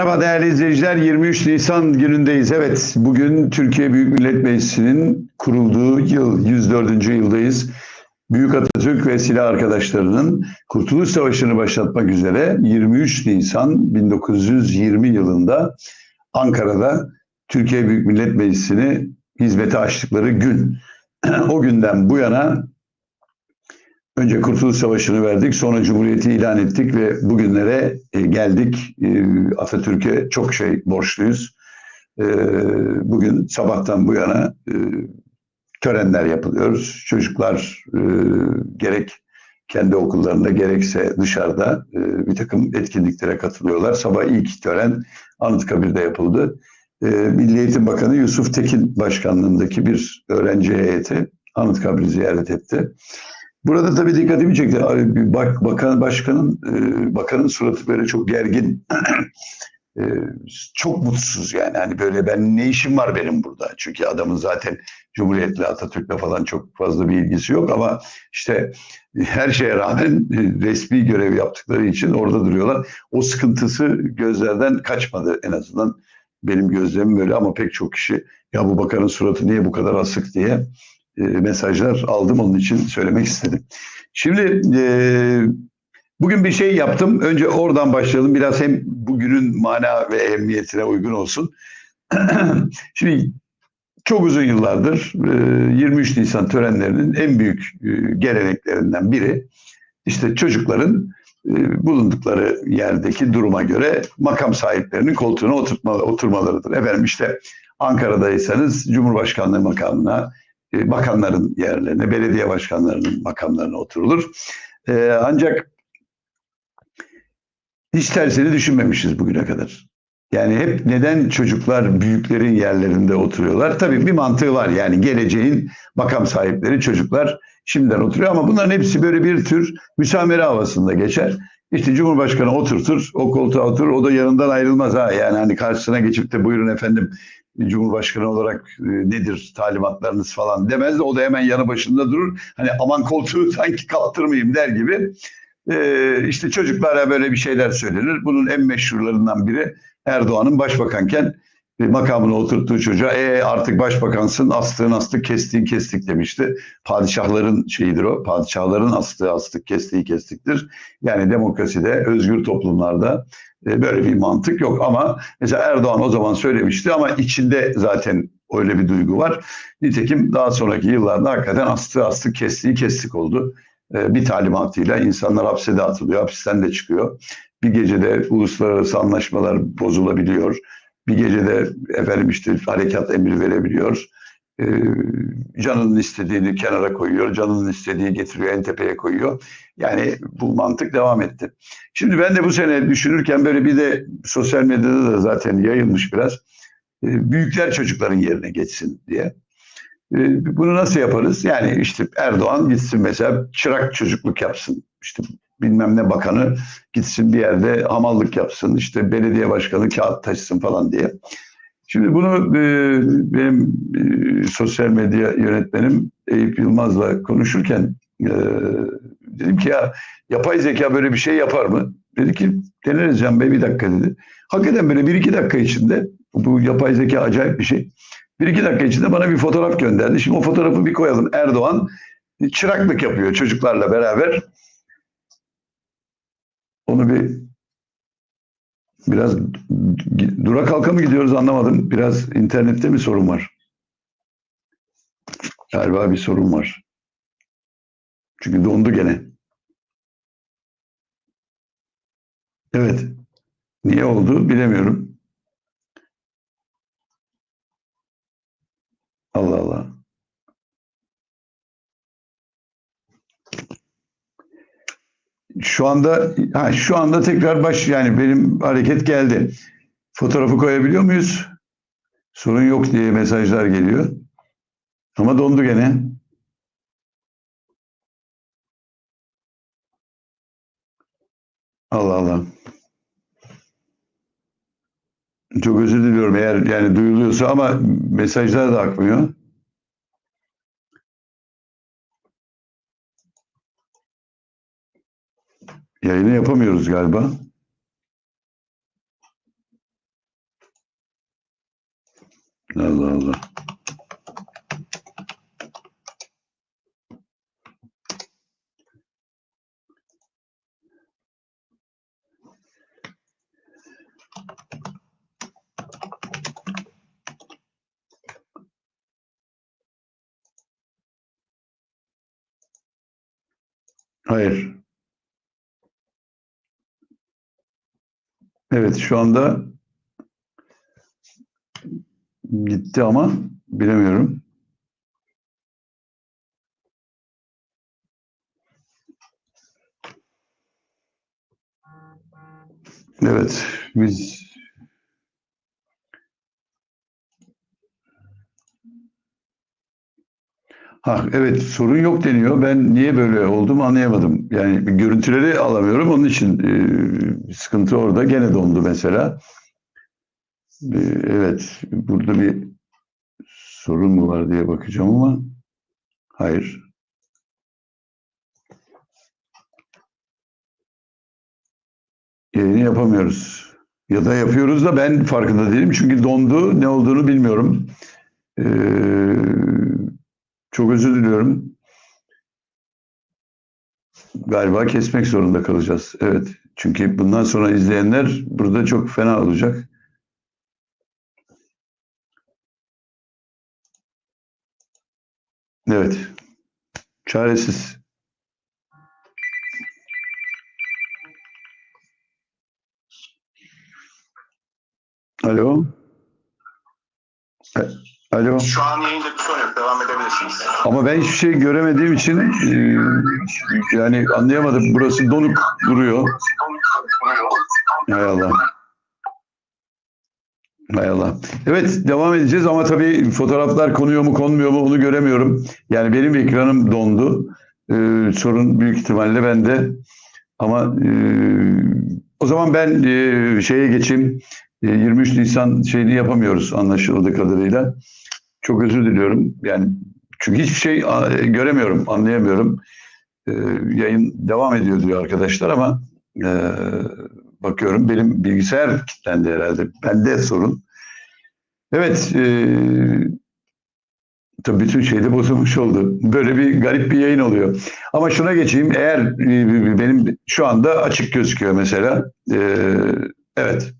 Merhaba değerli izleyiciler. 23 Nisan günündeyiz. Evet, bugün Türkiye Büyük Millet Meclisi'nin kurulduğu yıl, 104. yıldayız. Büyük Atatürk ve silah arkadaşlarının Kurtuluş Savaşı'nı başlatmak üzere 23 Nisan 1920 yılında Ankara'da Türkiye Büyük Millet Meclisi'ni hizmete açtıkları gün. o günden bu yana Önce Kurtuluş Savaşı'nı verdik, sonra Cumhuriyeti ilan ettik ve bugünlere e, geldik. E, Atatürk'e çok şey borçluyuz. E, bugün sabahtan bu yana törenler yapılıyor. Çocuklar gerek kendi okullarında gerekse dışarıda bir takım etkinliklere katılıyorlar. Sabah ilk tören Anıtkabir'de yapıldı. Milli Eğitim Bakanı Yusuf Tekin başkanlığındaki bir öğrenci heyeti Anıtkabir'i ziyaret etti. Burada tabii dikkatimi çekti. Bak, bakan, başkanın e, bakanın suratı böyle çok gergin. e, çok mutsuz yani. Hani böyle ben ne işim var benim burada? Çünkü adamın zaten Cumhuriyet'le Atatürk'le falan çok fazla bir ilgisi yok ama işte her şeye rağmen e, resmi görev yaptıkları için orada duruyorlar. O sıkıntısı gözlerden kaçmadı en azından. Benim gözlemim böyle ama pek çok kişi ya bu bakanın suratı niye bu kadar asık diye e, mesajlar aldım onun için söylemek istedim. Şimdi e, bugün bir şey yaptım. Önce oradan başlayalım. Biraz hem bugünün mana ve emniyetine uygun olsun. Şimdi çok uzun yıllardır e, 23 Nisan törenlerinin en büyük e, geleneklerinden biri işte çocukların e, bulundukları yerdeki duruma göre makam sahiplerinin koltuğuna oturtma, oturmalarıdır. Efendim işte Ankara'daysanız Cumhurbaşkanlığı makamına, e, bakanların yerlerine, belediye başkanlarının makamlarına oturulur. E, ancak hiç tersini düşünmemişiz bugüne kadar. Yani hep neden çocuklar büyüklerin yerlerinde oturuyorlar? Tabii bir mantığı var. Yani geleceğin makam sahipleri çocuklar şimdiden oturuyor ama bunların hepsi böyle bir tür müsamere havasında geçer. İşte Cumhurbaşkanı oturtur, o koltuğa oturur, o da yanından ayrılmaz ha. Yani hani karşısına geçip de buyurun efendim Cumhurbaşkanı olarak e, nedir talimatlarınız falan demez de o da hemen yanı başında durur. Hani aman koltuğu sanki kaptırmayayım der gibi. E, işte çocuklara böyle bir şeyler söylenir. Bunun en meşhurlarından biri Erdoğan'ın başbakanken makamına oturttuğu çocuğa e, artık başbakansın astığın astık kestiğin kestik demişti. Padişahların şeyidir o. Padişahların astığı astık kestiği kestiktir. Yani demokraside özgür toplumlarda e, böyle bir mantık yok ama mesela Erdoğan o zaman söylemişti ama içinde zaten öyle bir duygu var. Nitekim daha sonraki yıllarda hakikaten astığı astık kestiği kestik oldu. E, bir talimatıyla insanlar hapse de atılıyor, hapisten de çıkıyor. Bir gecede uluslararası anlaşmalar bozulabiliyor. Bir gecede efendim işte harekat emri verebiliyor. Ee, canının istediğini kenara koyuyor, canının istediği getiriyor, en tepeye koyuyor. Yani bu mantık devam etti. Şimdi ben de bu sene düşünürken böyle bir de sosyal medyada da zaten yayılmış biraz. Ee, büyükler çocukların yerine geçsin diye. Ee, bunu nasıl yaparız? Yani işte Erdoğan gitsin mesela çırak çocukluk yapsın. İşte bilmem ne bakanı gitsin bir yerde hamallık yapsın. İşte belediye başkanı kağıt taşısın falan diye. Şimdi bunu e, benim e, sosyal medya yönetmenim Eyüp Yılmaz'la konuşurken e, dedim ki ya yapay zeka böyle bir şey yapar mı? Dedi ki deneriz Can Bey bir dakika dedi. Hakikaten böyle bir iki dakika içinde bu yapay zeka acayip bir şey. Bir iki dakika içinde bana bir fotoğraf gönderdi. Şimdi o fotoğrafı bir koyalım. Erdoğan çıraklık yapıyor çocuklarla beraber. Onu bir Biraz dura kalka mı gidiyoruz anlamadım. Biraz internette mi sorun var? Galiba bir sorun var. Çünkü dondu gene. Evet. Niye oldu bilemiyorum. Allah Allah. Şu anda ha, şu anda tekrar baş yani benim hareket geldi. Fotoğrafı koyabiliyor muyuz? Sorun yok diye mesajlar geliyor. Ama dondu gene. Allah Allah. Çok özür diliyorum eğer yani duyuluyorsa ama mesajlar da akmıyor. Yayını yapamıyoruz galiba. Allah Allah. Hayır. Evet şu anda gitti ama bilemiyorum. Evet biz Ha evet sorun yok deniyor. Ben niye böyle oldum anlayamadım. Yani görüntüleri alamıyorum. Onun için e, sıkıntı orada. Gene dondu mesela. E, evet burada bir sorun mu var diye bakacağım ama hayır. Yayını yapamıyoruz. Ya da yapıyoruz da ben farkında değilim. Çünkü dondu. Ne olduğunu bilmiyorum. Eee çok özür diliyorum. Galiba kesmek zorunda kalacağız. Evet. Çünkü bundan sonra izleyenler burada çok fena olacak. Evet. Çaresiz. Alo. E- Alo. Şu an yayında bir sorun yok. Devam edebilirsiniz. Ama ben hiçbir şey göremediğim için e, yani anlayamadım. Burası donuk duruyor. Hay Allah. Hay Allah. Evet devam edeceğiz ama tabii fotoğraflar konuyor mu konmuyor mu onu göremiyorum. Yani benim ekranım dondu. E, sorun büyük ihtimalle bende. Ama e, o zaman ben e, şeye geçeyim. E, 23 Nisan şeyini yapamıyoruz anlaşıldığı kadarıyla. Çok özür diliyorum. Yani çünkü hiçbir şey göremiyorum, anlayamıyorum. E, yayın devam ediyor diyor arkadaşlar ama e, bakıyorum benim bilgisayar kilitlendi herhalde. Bende sorun. Evet, e, tabii bütün şey de bozulmuş oldu. Böyle bir garip bir yayın oluyor. Ama şuna geçeyim. Eğer e, benim şu anda açık gözüküyor mesela. E, evet.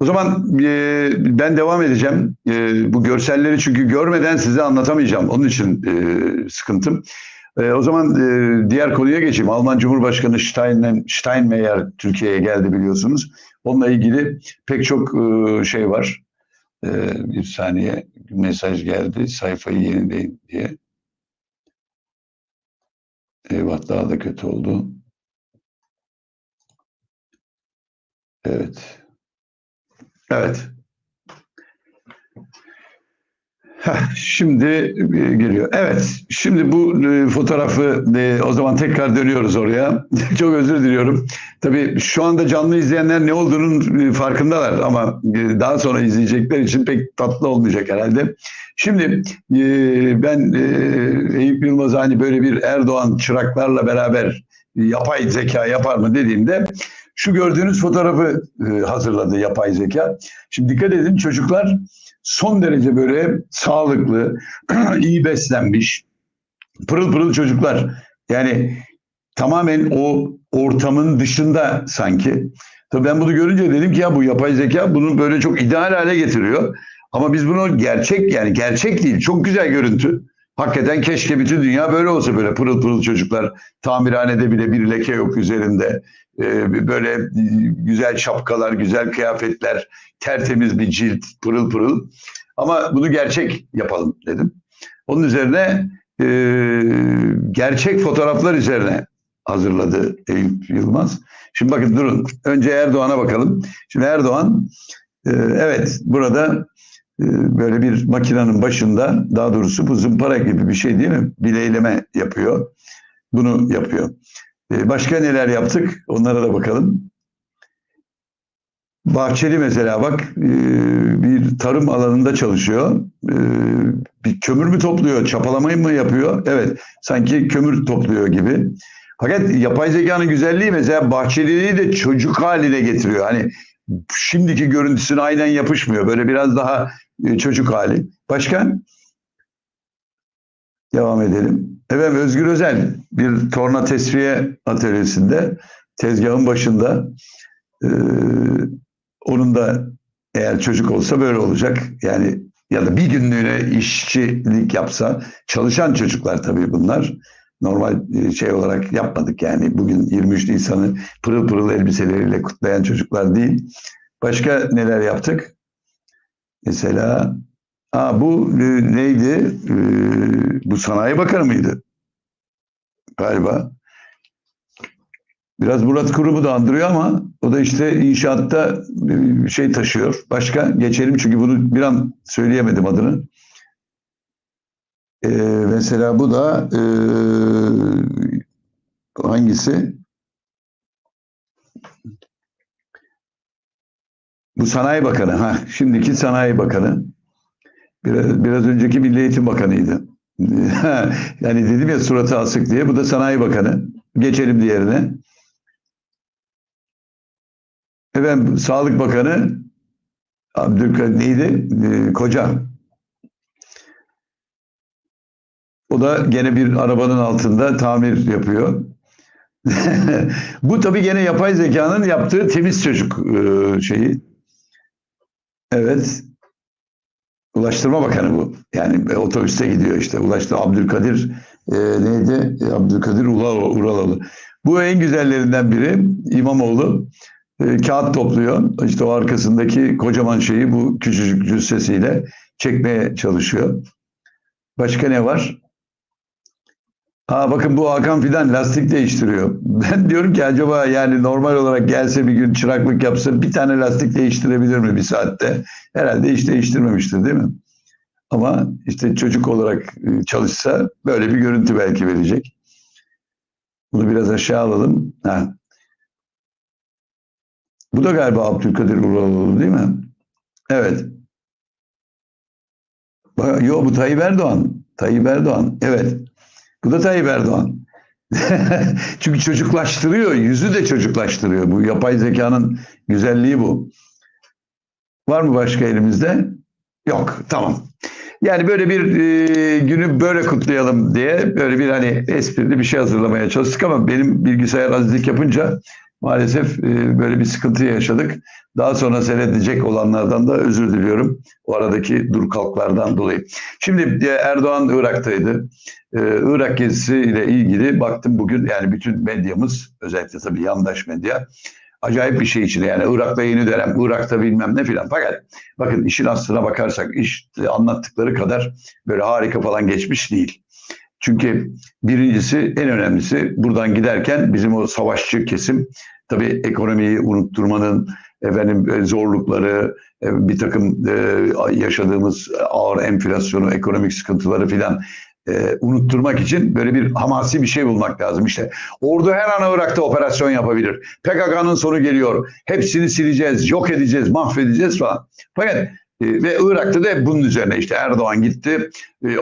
O zaman e, ben devam edeceğim. E, bu görselleri çünkü görmeden size anlatamayacağım. Onun için e, sıkıntım. E, o zaman e, diğer konuya geçeyim. Alman Cumhurbaşkanı Stein, Steinmeier Türkiye'ye geldi biliyorsunuz. Onunla ilgili pek çok e, şey var. E, bir saniye mesaj geldi. Sayfayı yenileyin diye. Eyvah daha da kötü oldu. Evet. Evet. Şimdi e, geliyor. Evet, şimdi bu e, fotoğrafı e, o zaman tekrar dönüyoruz oraya. Çok özür diliyorum. Tabii şu anda canlı izleyenler ne olduğunun e, farkındalar ama e, daha sonra izleyecekler için pek tatlı olmayacak herhalde. Şimdi ben e, Eyüp Yılmaz hani böyle bir Erdoğan çıraklarla beraber yapay zeka yapar mı dediğimde şu gördüğünüz fotoğrafı e, hazırladı yapay zeka. Şimdi dikkat edin çocuklar son derece böyle sağlıklı, iyi beslenmiş, pırıl pırıl çocuklar. Yani tamamen o ortamın dışında sanki. Tabii ben bunu görünce dedim ki ya bu yapay zeka bunu böyle çok ideal hale getiriyor. Ama biz bunu gerçek yani gerçek değil çok güzel görüntü. Hakikaten keşke bütün dünya böyle olsa böyle pırıl pırıl çocuklar. Tamirhanede bile bir leke yok üzerinde. Ee, böyle güzel şapkalar, güzel kıyafetler, tertemiz bir cilt, pırıl pırıl. Ama bunu gerçek yapalım dedim. Onun üzerine e, gerçek fotoğraflar üzerine hazırladı Eyüp Yılmaz. Şimdi bakın durun. Önce Erdoğan'a bakalım. Şimdi Erdoğan e, evet burada e, böyle bir makinenin başında daha doğrusu bu zımpara gibi bir şey değil mi? Bileyleme yapıyor. Bunu yapıyor. E, başka neler yaptık? Onlara da bakalım. Bahçeli mesela bak e, bir tarım alanında çalışıyor. E, bir kömür mü topluyor, çapalamayı mı yapıyor? Evet, sanki kömür topluyor gibi. Fakat yapay zekanın güzelliği mesela Bahçeli'yi de çocuk haline getiriyor. Hani şimdiki görüntüsüne aynen yapışmıyor. Böyle biraz daha e, çocuk hali. Başka? Devam edelim. Evet Özgür Özel bir torna tesviye atölyesinde tezgahın başında Ee, onun da eğer çocuk olsa böyle olacak. Yani ya da bir günlüğüne işçilik yapsa çalışan çocuklar tabii bunlar. Normal e, şey olarak yapmadık yani bugün 23 Nisan'ı pırıl pırıl elbiseleriyle kutlayan çocuklar değil. Başka neler yaptık? Mesela Aa, bu e, neydi? E, bu Sanayi Bakanı mıydı? Galiba. Biraz Murat Kurum'u da andırıyor ama o da işte inşaatta e, şey taşıyor. Başka geçelim çünkü bunu bir an söyleyemedim adını. E, mesela bu da e, hangisi? Bu Sanayi Bakanı. Ha, şimdiki Sanayi Bakanı. Biraz, biraz önceki Milli Eğitim Bakanı'ydı. yani dedim ya suratı asık diye. Bu da Sanayi Bakanı. Geçelim diğerine. Efendim Sağlık Bakanı Abdülkadir neydi? Ee, Koca. O da gene bir arabanın altında tamir yapıyor. Bu tabii gene yapay zekanın yaptığı temiz çocuk e, şeyi. Evet. Ulaştırma Bakanı bu. Yani otobüste gidiyor işte. Ulaştırma Abdülkadir e, neydi? E, Abdülkadir Ural- Uraloğlu. Bu en güzellerinden biri İmamoğlu e, kağıt topluyor. İşte o arkasındaki kocaman şeyi bu küçücük cüssesiyle çekmeye çalışıyor. Başka ne var? Ha bakın bu Hakan Fidan lastik değiştiriyor. Ben diyorum ki acaba yani normal olarak gelse bir gün çıraklık yapsa bir tane lastik değiştirebilir mi bir saatte? Herhalde hiç değiştirmemiştir değil mi? Ama işte çocuk olarak e, çalışsa böyle bir görüntü belki verecek. Bunu biraz aşağı alalım. Ha. Bu da galiba Abdülkadir Uraloğlu değil mi? Evet. Yo bu Tayyip Erdoğan. Tayyip Erdoğan. Evet. Bu da Tayyip Erdoğan. Çünkü çocuklaştırıyor. Yüzü de çocuklaştırıyor. Bu yapay zekanın güzelliği bu. Var mı başka elimizde? Yok. Tamam. Yani böyle bir e, günü böyle kutlayalım diye böyle bir hani esprili bir şey hazırlamaya çalıştık ama benim bilgisayar azizlik yapınca maalesef e, böyle bir sıkıntı yaşadık. Daha sonra seyredecek olanlardan da özür diliyorum. O aradaki dur kalklardan dolayı. Şimdi e, Erdoğan Irak'taydı. E, Irak gezisiyle ilgili baktım bugün yani bütün medyamız özellikle tabii yandaş medya acayip bir şey içinde yani Irak'ta yeni dönem, Irak'ta bilmem ne filan. Fakat bakın işin aslına bakarsak iş anlattıkları kadar böyle harika falan geçmiş değil. Çünkü birincisi en önemlisi buradan giderken bizim o savaşçı kesim tabii ekonomiyi unutturmanın efendim e, zorlukları, e, bir takım e, yaşadığımız ağır enflasyonu, ekonomik sıkıntıları filan unutturmak için böyle bir hamasi bir şey bulmak lazım. İşte ordu her an Irak'ta operasyon yapabilir. PKK'nın sonu geliyor. Hepsini sileceğiz, yok edeceğiz, mahvedeceğiz falan. Fakat ve Irak'ta da bunun üzerine işte Erdoğan gitti,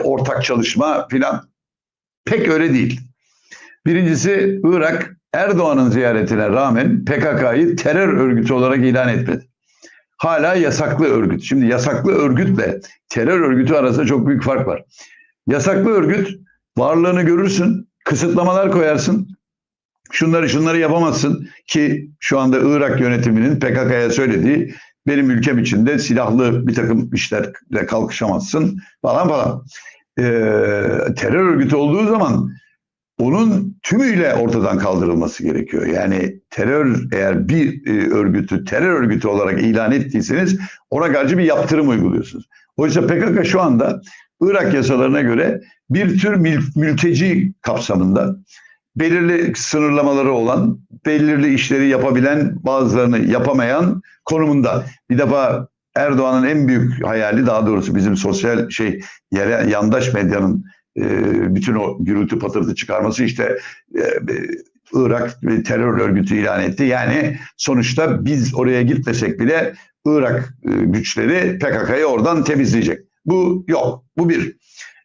ortak çalışma filan. Pek öyle değil. Birincisi Irak Erdoğan'ın ziyaretine rağmen PKK'yı terör örgütü olarak ilan etmedi. Hala yasaklı örgüt. Şimdi yasaklı örgütle terör örgütü arasında çok büyük fark var. Yasaklı örgüt varlığını görürsün, kısıtlamalar koyarsın. Şunları şunları yapamazsın ki şu anda Irak yönetiminin PKK'ya söylediği benim ülkem içinde silahlı bir takım işlerle kalkışamazsın falan falan. Ee, terör örgütü olduğu zaman onun tümüyle ortadan kaldırılması gerekiyor. Yani terör eğer bir e, örgütü terör örgütü olarak ilan ettiyseniz ona karşı bir yaptırım uyguluyorsunuz. Oysa PKK şu anda Irak yasalarına göre bir tür mül mülteci kapsamında belirli sınırlamaları olan, belirli işleri yapabilen, bazılarını yapamayan konumunda. Bir defa Erdoğan'ın en büyük hayali daha doğrusu bizim sosyal şey yere yandaş medyanın e, bütün o gürültü patırtı çıkarması işte e, Irak bir terör örgütü ilan etti. Yani sonuçta biz oraya gitmesek bile Irak e, güçleri PKK'yı oradan temizleyecek. Bu yok. Bu bir.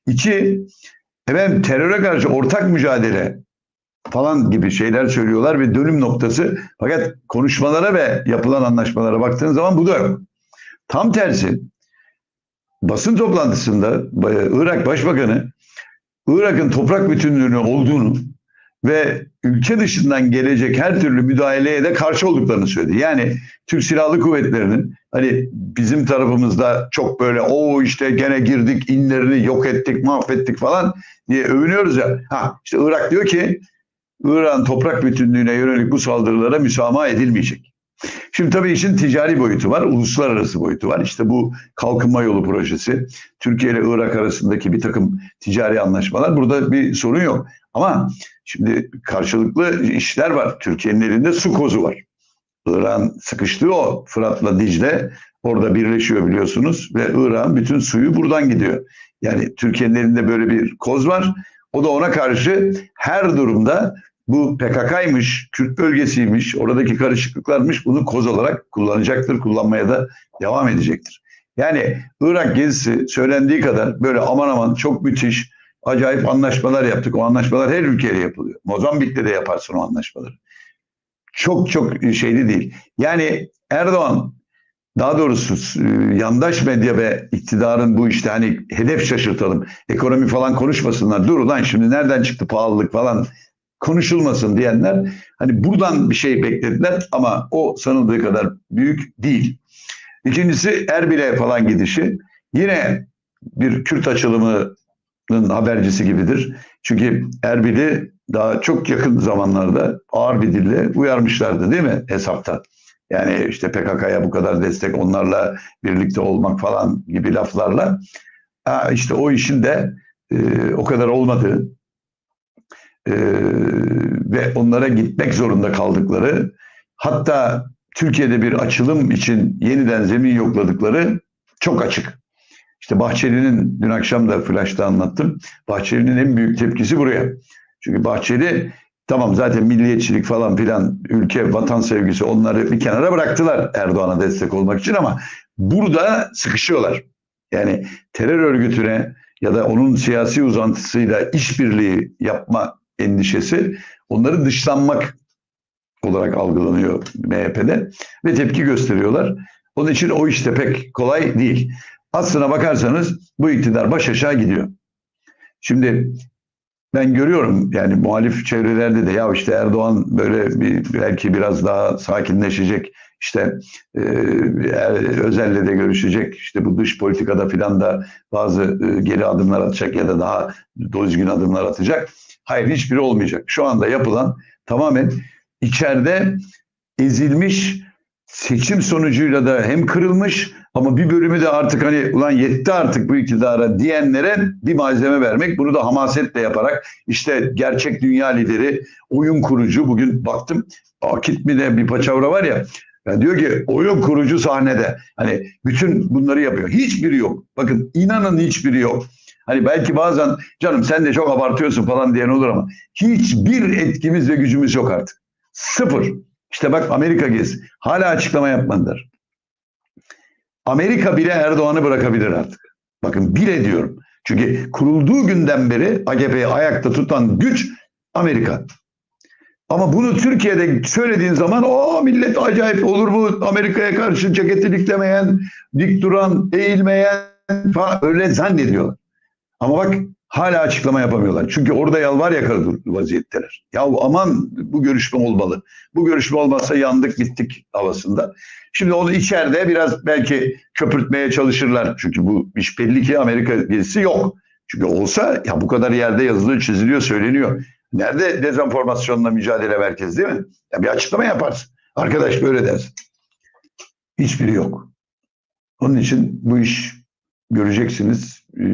İki, efendim teröre karşı ortak mücadele falan gibi şeyler söylüyorlar ve dönüm noktası. Fakat konuşmalara ve yapılan anlaşmalara baktığın zaman bu da yok. Tam tersi. basın toplantısında Irak Başbakanı Irak'ın toprak bütünlüğünü olduğunu ve ülke dışından gelecek her türlü müdahaleye de karşı olduklarını söyledi. Yani Türk Silahlı Kuvvetleri'nin hani bizim tarafımızda çok böyle o işte gene girdik inlerini yok ettik mahvettik falan diye övünüyoruz ya. Ha işte Irak diyor ki İran toprak bütünlüğüne yönelik bu saldırılara müsamaha edilmeyecek. Şimdi tabii işin ticari boyutu var, uluslararası boyutu var. İşte bu kalkınma yolu projesi, Türkiye ile Irak arasındaki bir takım ticari anlaşmalar. Burada bir sorun yok. Ama şimdi karşılıklı işler var. Türkiye'nin elinde su kozu var. İran sıkıştığı o Fırat'la Dicle orada birleşiyor biliyorsunuz ve İran bütün suyu buradan gidiyor. Yani Türkiye'nin elinde böyle bir koz var. O da ona karşı her durumda bu PKK'ymış, Kürt bölgesiymiş, oradaki karışıklıklarmış bunu koz olarak kullanacaktır, kullanmaya da devam edecektir. Yani Irak gezisi söylendiği kadar böyle aman aman çok müthiş, acayip anlaşmalar yaptık. O anlaşmalar her ülkeyle yapılıyor. Mozambik'te de yaparsın o anlaşmaları. Çok çok şeyli değil. Yani Erdoğan daha doğrusu e, yandaş medya ve iktidarın bu işte hani hedef şaşırtalım, ekonomi falan konuşmasınlar. Dur ulan şimdi nereden çıktı pahalılık falan konuşulmasın diyenler hani buradan bir şey beklediler ama o sanıldığı kadar büyük değil. İkincisi Erbil'e falan gidişi yine bir Kürt açılımının habercisi gibidir. Çünkü Erbil'i daha çok yakın zamanlarda ağır bir dille uyarmışlardı değil mi hesapta? Yani işte PKK'ya bu kadar destek onlarla birlikte olmak falan gibi laflarla ha işte o işin de e, o kadar olmadığı e, ve onlara gitmek zorunda kaldıkları hatta Türkiye'de bir açılım için yeniden zemin yokladıkları çok açık. İşte Bahçeli'nin dün akşam da Flash'ta anlattım. Bahçeli'nin en büyük tepkisi buraya. Çünkü Bahçeli tamam zaten milliyetçilik falan filan ülke vatan sevgisi onları bir kenara bıraktılar Erdoğan'a destek olmak için ama burada sıkışıyorlar. Yani terör örgütüne ya da onun siyasi uzantısıyla işbirliği yapma endişesi onları dışlanmak olarak algılanıyor MHP'de ve tepki gösteriyorlar. Onun için o işte pek kolay değil. Aslına bakarsanız bu iktidar baş aşağı gidiyor. Şimdi ben görüyorum yani muhalif çevrelerde de ya işte Erdoğan böyle bir belki biraz daha sakinleşecek işte e, özelle de görüşecek işte bu dış politikada filan da bazı e, geri adımlar atacak ya da daha düzgün adımlar atacak. Hayır hiçbiri olmayacak. Şu anda yapılan tamamen içeride ezilmiş seçim sonucuyla da hem kırılmış ama bir bölümü de artık hani ulan yetti artık bu iktidara diyenlere bir malzeme vermek. Bunu da hamasetle yaparak işte gerçek dünya lideri, oyun kurucu bugün baktım Akit mi de bir paçavra var ya yani diyor ki oyun kurucu sahnede. Hani bütün bunları yapıyor. Hiçbiri yok. Bakın inanın hiçbiri yok. Hani belki bazen canım sen de çok abartıyorsun falan diyen olur ama hiçbir etkimiz ve gücümüz yok artık. Sıfır. İşte bak Amerika gez. Hala açıklama yapmadılar. Amerika bile Erdoğan'ı bırakabilir artık. Bakın bile diyorum. Çünkü kurulduğu günden beri AKP'yi ayakta tutan güç Amerika. Ama bunu Türkiye'de söylediğin zaman o millet acayip olur mu Amerika'ya karşı ceketi diklemeyen, dik duran, eğilmeyen falan öyle zannediyorlar. Ama bak hala açıklama yapamıyorlar. Çünkü orada yalvar yakar vaziyetteler. Ya aman bu görüşme olmalı. Bu görüşme olmazsa yandık bittik havasında. Şimdi onu içeride biraz belki köpürtmeye çalışırlar. Çünkü bu iş belli ki Amerika gezisi yok. Çünkü olsa ya bu kadar yerde yazılıyor, çiziliyor, söyleniyor. Nerede dezenformasyonla mücadele merkezi değil mi? Ya bir açıklama yaparsın. Arkadaş böyle dersin. Hiçbiri yok. Onun için bu iş göreceksiniz e,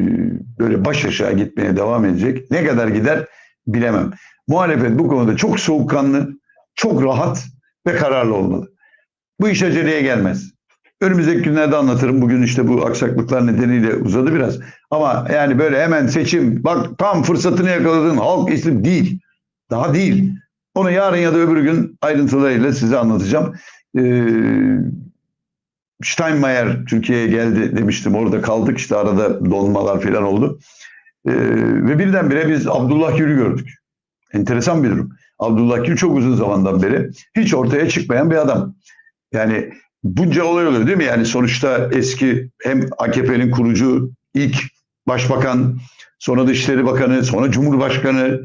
böyle baş aşağı gitmeye devam edecek. Ne kadar gider bilemem. Muhalefet bu konuda çok soğukkanlı, çok rahat ve kararlı olmalı. Bu iş aceleye gelmez. Önümüzdeki günlerde anlatırım. Bugün işte bu aksaklıklar nedeniyle uzadı biraz. Ama yani böyle hemen seçim, bak tam fırsatını yakaladın, halk isim değil. Daha değil. Onu yarın ya da öbür gün ayrıntılarıyla size anlatacağım. Ee, Steinmeier Türkiye'ye geldi demiştim. Orada kaldık işte arada donmalar falan oldu. Ee, ve birdenbire biz Abdullah Gül'ü gördük. Enteresan bir durum. Abdullah Gül çok uzun zamandan beri hiç ortaya çıkmayan bir adam. Yani bunca olay oluyor değil mi? Yani sonuçta eski hem AKP'nin kurucu ilk başbakan, sonra Dışişleri Bakanı, sonra Cumhurbaşkanı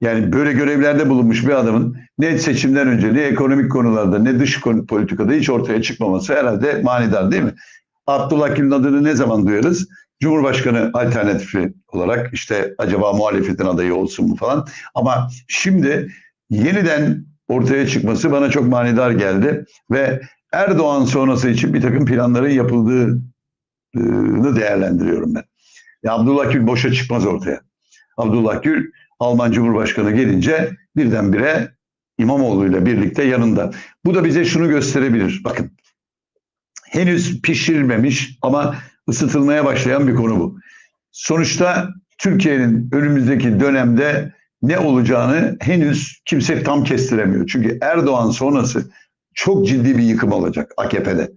yani böyle görevlerde bulunmuş bir adamın ne seçimden önce ne ekonomik konularda ne dış politikada hiç ortaya çıkmaması herhalde manidar değil mi? Abdullah Gül'ün adını ne zaman duyarız? Cumhurbaşkanı alternatifi olarak işte acaba muhalefetin adayı olsun mu falan. Ama şimdi yeniden ortaya çıkması bana çok manidar geldi ve Erdoğan sonrası için bir takım planların yapıldığını değerlendiriyorum ben. Ya Abdullah Gül boşa çıkmaz ortaya. Abdullah Gül Alman Cumhurbaşkanı gelince birdenbire İmamoğlu ile birlikte yanında. Bu da bize şunu gösterebilir. Bakın henüz pişirilmemiş ama ısıtılmaya başlayan bir konu bu. Sonuçta Türkiye'nin önümüzdeki dönemde ne olacağını henüz kimse tam kestiremiyor. Çünkü Erdoğan sonrası çok ciddi bir yıkım olacak AKP'de.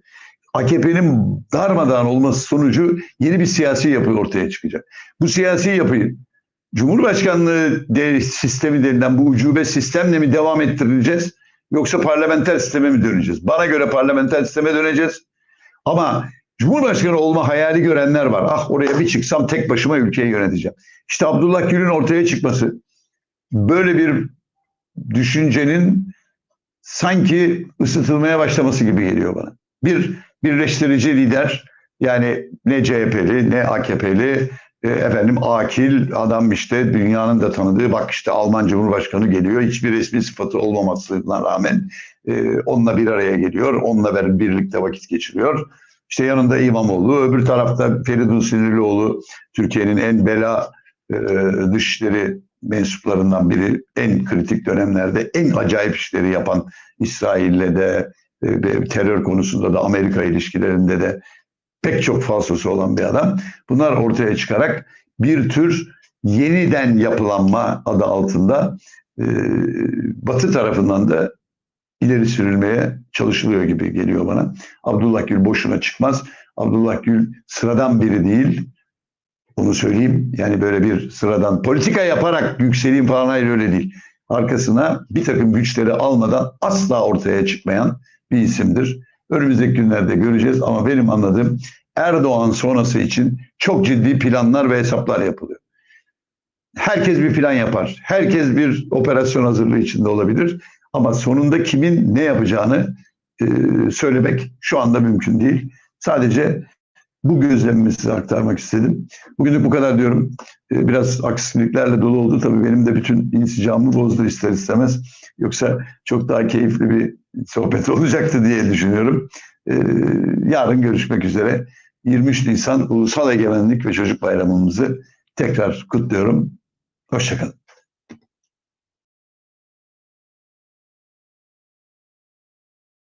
AKP'nin darmadağın olması sonucu yeni bir siyasi yapı ortaya çıkacak. Bu siyasi yapıyı Cumhurbaşkanlığı de, sistemi denilen bu ucube sistemle mi devam ettirileceğiz yoksa parlamenter sisteme mi döneceğiz? Bana göre parlamenter sisteme döneceğiz. Ama Cumhurbaşkanı olma hayali görenler var. Ah oraya bir çıksam tek başıma ülkeyi yöneteceğim. İşte Abdullah Gül'ün ortaya çıkması böyle bir düşüncenin sanki ısıtılmaya başlaması gibi geliyor bana. Bir birleştirici lider yani ne CHP'li ne AKP'li e, efendim akil adam işte dünyanın da tanıdığı bak işte Alman Cumhurbaşkanı geliyor hiçbir resmi sıfatı olmamasına rağmen e, onunla bir araya geliyor onunla bir- birlikte vakit geçiriyor. İşte yanında İmamoğlu öbür tarafta Feridun Sinirlioğlu Türkiye'nin en bela e, dışişleri mensuplarından biri en kritik dönemlerde en acayip işleri yapan İsrail'le de e, terör konusunda da Amerika ilişkilerinde de pek çok falsosu olan bir adam. Bunlar ortaya çıkarak bir tür yeniden yapılanma adı altında e, Batı tarafından da ileri sürülmeye çalışılıyor gibi geliyor bana. Abdullah Gül boşuna çıkmaz. Abdullah Gül sıradan biri değil. Onu söyleyeyim. Yani böyle bir sıradan politika yaparak yükseleyim falan hayır öyle değil. Arkasına bir takım güçleri almadan asla ortaya çıkmayan bir isimdir. Önümüzdeki günlerde göreceğiz ama benim anladığım Erdoğan sonrası için çok ciddi planlar ve hesaplar yapılıyor. Herkes bir plan yapar. Herkes bir operasyon hazırlığı içinde olabilir. Ama sonunda kimin ne yapacağını e, söylemek şu anda mümkün değil. Sadece bu gözlemimi size aktarmak istedim. Bugünlük bu kadar diyorum. E, biraz aksiliklerle dolu oldu. Tabii benim de bütün insicamımı bozdu ister istemez. Yoksa çok daha keyifli bir sohbet olacaktı diye düşünüyorum. E, yarın görüşmek üzere. 23 Nisan Ulusal Egemenlik ve Çocuk Bayramımızı tekrar kutluyorum. Hoşçakalın.